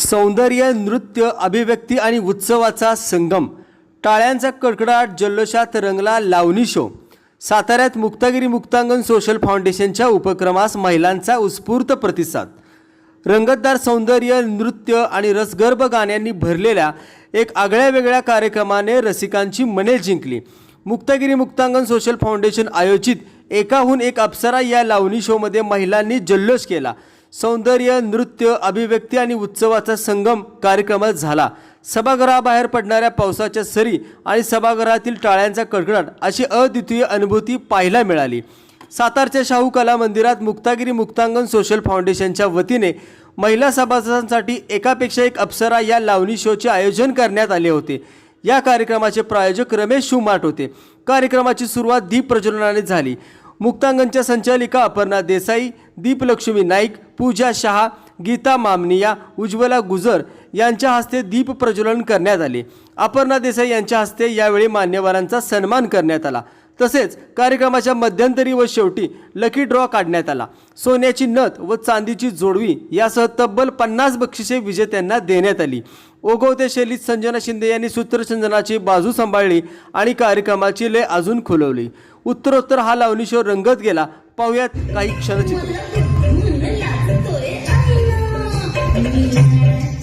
सौंदर्य नृत्य अभिव्यक्ती आणि उत्सवाचा संगम. टाळ्यांचा कडकडाट जल्लोषात रंगला लावणी शो साताऱ्यात मुक्तागिरी मुक्तांगण सोशल फाउंडेशनच्या उपक्रमास महिलांचा उत्स्फूर्त प्रतिसाद. रंगतदार सौंदर्य नृत्य आणि रसगर्भ गाण्यांनी भरलेल्या एक आगळ्या वेगळ्या कार्यक्रमाने रसिकांची मने जिंकली. मुक्तागिरी मुक्तांगण सोशल फाउंडेशन आयोजित एकाहून एक अप्सरा या लावणी शोमध्ये महिलांनी जल्लोष केला. सौंदर्य नृत्य अभिव्यक्ती आणि उत्सवाचा संगम कार्यक्रमात झाला. सभागृहाबाहेर पडणाऱ्या पावसाच्या सरी आणि सभागृहातील टाळ्यांचा कडकडाट अशी अद्वितीय अनुभूती पाहायला मिळाली. सातारच्या शाहू कला मंदिरात मुक्तागिरी मुक्तांगण सोशल फाउंडेशनच्या वतीने महिला सभासदांसाठी एकापेक्षा एक अप्सरा या लावणी शोचे आयोजन करण्यात आले होते. या कार्यक्रमाचे प्रायोजक रमेश शुमाट होते. कार्यक्रमाची सुरुवात दीप प्रज्वलनाने झाली. मुक्तांगणच्या संचालिका अपर्णा देसाई दीपलक्ष्मी नाईक पूजा शहा गीता मामनिया उज्ज्वला गुजर यांच्या हस्ते दीप प्रज्वलन करण्यात आले. अपर्णा देसाई यांच्या हस्ते यावेळी मान्यवरांचा सन्मान करण्यात आला. तसेच कार्यक्रमाच्या मध्यंतरी व शेवटी लकी ड्रॉ काढण्यात आला. सोन्याची नथ व चांदीची जोडवी यासह तब्बल पन्नास बक्षिसे विजेत्यांना देण्यात आली. ओघवते शैलीत संजना शिंदे यांनी सूत्रसंजनाची बाजू सांभाळली आणि कार्यक्रमाची लय अजून खुलवली. उत्तरोत्तर हा लावणी शो रंगत गेला. पाहुयात काही क्षणचित्र.